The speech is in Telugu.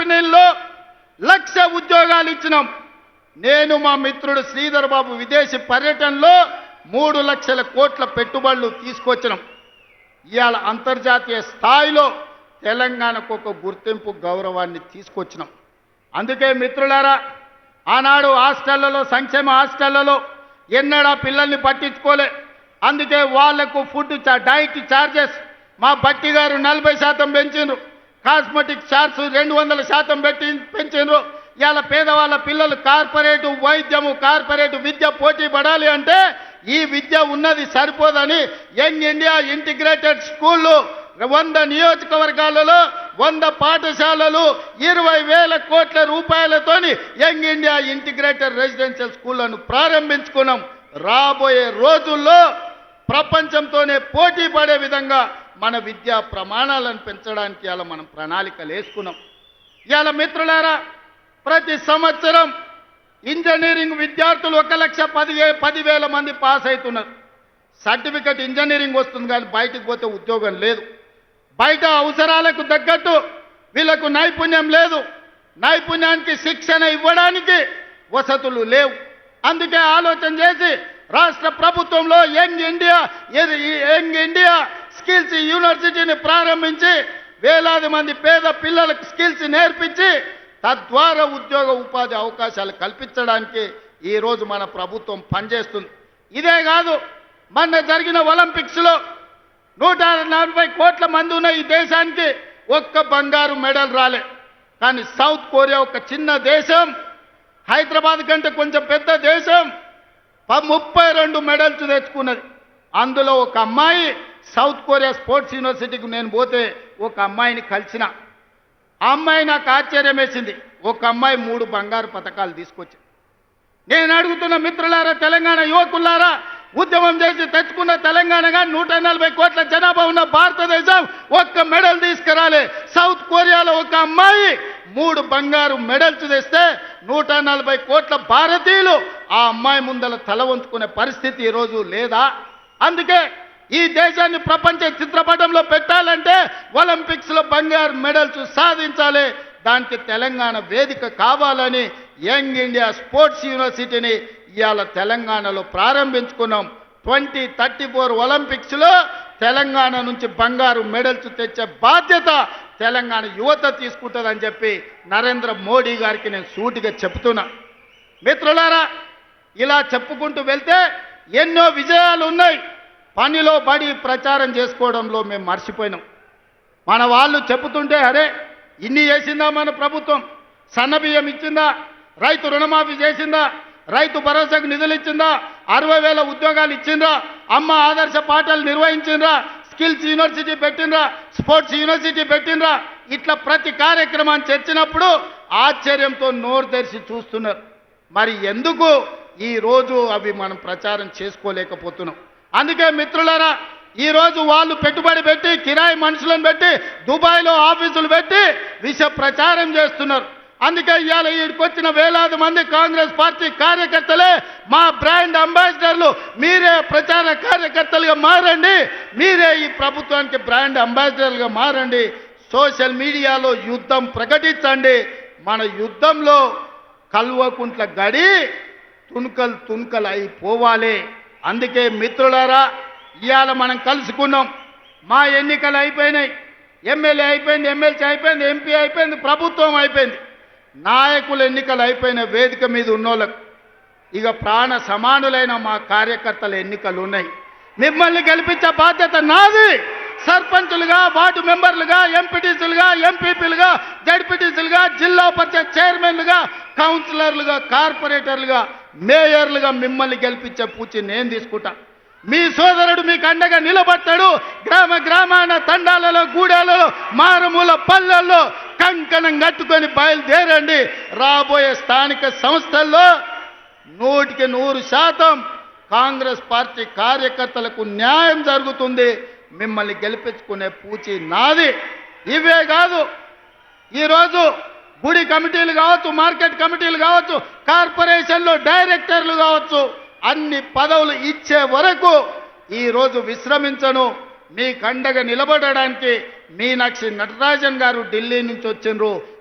కంపెనీల్లో లక్ష ఉద్యోగాలు ఇచ్చినాం. నేను మా మిత్రుడు శ్రీధర్ బాబు విదేశీ పర్యటనలో మూడు లక్షల కోట్ల పెట్టుబడులు తీసుకొచ్చినాం. ఇవాళ అంతర్జాతీయ స్థాయిలో తెలంగాణకు ఒక గుర్తింపు గౌరవాన్ని తీసుకొచ్చినాం. అందుకే మిత్రులారా ఆనాడు హాస్టళ్ళలో సంక్షేమ హాస్టళ్ళలో ఎన్నడా పిల్లల్ని పట్టించుకోలే. అందుకే వాళ్ళకు ఫుడ్ డైట్ ఛార్జెస్ మా బట్టి గారు నలభై శాతం పెంచిండ్రు. కాస్మెటిక్ చార్జ్ రెండు వందల శాతం పెట్టి పెంచారు ఇవాళ పేదవాళ్ళ పిల్లలు కార్పొరేట్ వైద్యము కార్పొరేట్ విద్య పోటీ పడాలి అంటే ఈ విద్య ఉన్నది సరిపోదని యంగ్ ఇండియా ఇంటిగ్రేటెడ్ స్కూళ్ళు వంద నియోజకవర్గాలలో వంద పాఠశాలలు ఇరవై వేల కోట్ల రూపాయలతోని యంగ్ ఇండియా ఇంటిగ్రేటెడ్ రెసిడెన్షియల్ స్కూళ్ళను ప్రారంభించుకున్నాం. రాబోయే రోజుల్లో ప్రపంచంతోనే పోటీ పడే విధంగా మన విద్యా ప్రమాణాలను పెంచడానికి ఇలా మనం ప్రణాళికలు వేసుకున్నాం. ఇవాళ మిత్రులారా ప్రతి సంవత్సరం ఇంజనీరింగ్ విద్యార్థులు ఒక లక్ష పదివే పదివేల మంది పాస్ అవుతున్నారు. సర్టిఫికెట్ ఇంజనీరింగ్ వస్తుంది కానీ బయటకు పోతే ఉద్యోగం లేదు. బయట అవసరాలకు తగ్గట్టు వీళ్ళకు నైపుణ్యం లేదు. నైపుణ్యానికి శిక్షణ ఇవ్వడానికి వసతులు లేవు. అందుకే ఆలోచన చేసి రాష్ట్ర ప్రభుత్వంలో యంగ్ ఇండియా ఏది యంగ్ ఇండియా స్కిల్స్ యూనివర్సిటీని ప్రారంభించి వేలాది మంది పేద పిల్లలకు స్కిల్స్ నేర్పించి తద్వారా ఉద్యోగ ఉపాధి అవకాశాలు కల్పించడానికి ఈరోజు మన ప్రభుత్వం పనిచేస్తుంది. ఇదే కాదు మొన్న జరిగిన ఒలింపిక్స్లో నూట నలభై కోట్ల మంది ఉన్న ఈ దేశానికి ఒక్క బంగారు మెడల్ రాలే. కానీ సౌత్ కొరియా ఒక చిన్న దేశం హైదరాబాద్ కంటే కొంచెం పెద్ద దేశం ముప్పై రెండు మెడల్స్ తెచ్చుకున్నది. అందులో ఒక అమ్మాయి సౌత్ కొరియా స్పోర్ట్స్ యూనివర్సిటీకి నేను పోతే ఒక అమ్మాయిని కలిసిన. ఆ అమ్మాయి నాకు ఆశ్చర్యం వేసింది. ఒక అమ్మాయి మూడు బంగారు పథకాలు తీసుకొచ్చింది నేను అడుగుతున్న మిత్రులారా తెలంగాణ యువకులారా ఉద్యమం చేసి తెచ్చుకున్న తెలంగాణగా నూట నలభై కోట్ల జనాభా ఉన్న భారతదేశం ఒక్క మెడల్ తీసుకురాలే. సౌత్ కొరియాలో ఒక అమ్మాయి మూడు బంగారు మెడల్స్ తెస్తే నూట నలభై కోట్ల భారతీయులు ఆ అమ్మాయి ముందల తల వంచుకునే పరిస్థితి ఈరోజు లేదా? అందుకే ఈ దేశాన్ని ప్రపంచ చిత్రపటంలో పెట్టాలంటే ఒలింపిక్స్లో బంగారు మెడల్స్ సాధించాలి. దానికి తెలంగాణ వేదిక కావాలని యంగ్ ఇండియా స్పోర్ట్స్ యూనివర్సిటీని ఇవాళ తెలంగాణలో ప్రారంభించుకున్నాం. ట్వంటీ థర్టీ ఫోర్ ఒలింపిక్స్లో తెలంగాణ నుంచి బంగారు మెడల్స్ తెచ్చే బాధ్యత తెలంగాణ యువత తీసుకుంటుందని చెప్పి నరేంద్ర మోడీ గారికి నేను సూటిగా చెప్తున్నా. మిత్రులారా ఇలా చెప్పుకుంటూ వెళ్తే ఎన్నో విజయాలు ఉన్నాయి. పనిలో పడి ప్రచారం చేసుకోవడంలో మేము మర్చిపోయినాం. మన వాళ్ళు చెబుతుంటే అరే ఇన్ని చేసిందా మన ప్రభుత్వం? సన్నబియ్యం ఇచ్చిందా? రైతు రుణమాఫీ చేసిందా? రైతు భరోసాకు నిధులు ఇచ్చిందా? అరవై వేల ఉద్యోగాలు ఇచ్చిందా? అమ్మ ఆదర్శ పాఠాలు నిర్వహించిండ్రా స్కిల్స్ యూనివర్సిటీ పెట్టిండ్రా స్పోర్ట్స్ యూనివర్సిటీ పెట్టిండ్రా ఇట్లా ప్రతి కార్యక్రమాన్ని చర్చినప్పుడు ఆశ్చర్యంతో నోరు తెరిచి చూస్తున్నారు. మరి ఎందుకు ఈ రోజు అవి మనం ప్రచారం చేసుకోలేకపోతున్నాం? అందుకే మిత్రులారా ఈరోజు వాళ్ళు పెట్టుబడి పెట్టి కిరాయి మనుషులను పెట్టి దుబాయ్లో ఆఫీసులు పెట్టి విష ప్రచారం చేస్తున్నారు. అందుకే ఇవాళ వచ్చిన వేలాది మంది కాంగ్రెస్ పార్టీ కార్యకర్తలే మా బ్రాండ్ అంబాసిడర్లు మీరే ప్రచార కార్యకర్తలుగా మారండి మీరే ఈ ప్రభుత్వానికి బ్రాండ్ అంబాసిడర్లుగా మారండి సోషల్ మీడియాలో యుద్ధం ప్రకటించండి మన యుద్ధంలో కల్వకుంట్ల గడి తుణుకలు తుణుకలు అయిపోవాలి అందుకే మిత్రులారా ఇవాళ మనం కలుసుకున్నాం. మా ఎన్నికలు అయిపోయినాయి. ఎమ్మెల్యే అయిపోయింది ఎమ్మెల్సీ అయిపోయింది ఎంపీ అయిపోయింది ప్రభుత్వం అయిపోయింది. నాయకుల ఎన్నికలు అయిపోయిన వేదిక మీద ఉన్నోళ్ళకు ఇక ప్రాణ సమానులైన మా కార్యకర్తల ఎన్నికలు ఉన్నాయి. మిమ్మల్ని గెలిపించే బాధ్యత నాది. సర్పంచులుగా వార్డు మెంబర్లుగా ఎంపీ చైర్మన్లుగా కౌన్సిలర్లుగా కార్పొరేటర్లుగా మేయర్లుగా మిమ్మల్ని గెలిపించే పూచి నేను తీసుకుంటా. మీ సోదరుడు మీకు అండగా నిలబడతాడు. గ్రామ గ్రామాన తండాలలో గూడాలలో మారుమూల పల్లెల్లో కంకణం కట్టుకొని బయలుదేరండి. రాబోయే స్థానిక సంస్థల్లో నూటికి నూరు శాతం కాంగ్రెస్ పార్టీ కార్యకర్తలకు న్యాయం జరుగుతుంది. మిమ్మల్ని గెలిపించుకునే పూచి నాది. ఇవే కాదు. ఈరోజు గుడి కమిటీలు కావచ్చు మార్కెట్ కమిటీలు కావచ్చు కార్పొరేషన్లు డైరెక్టర్లు కావచ్చు అన్ని పదవులు ఇచ్చే వరకు ఈరోజు విశ్రమించను. మీ కండగా నిలబడడానికి మీనాక్షి నటరాజన్ గారు ఢిల్లీ నుంచి వచ్చిండ్రు.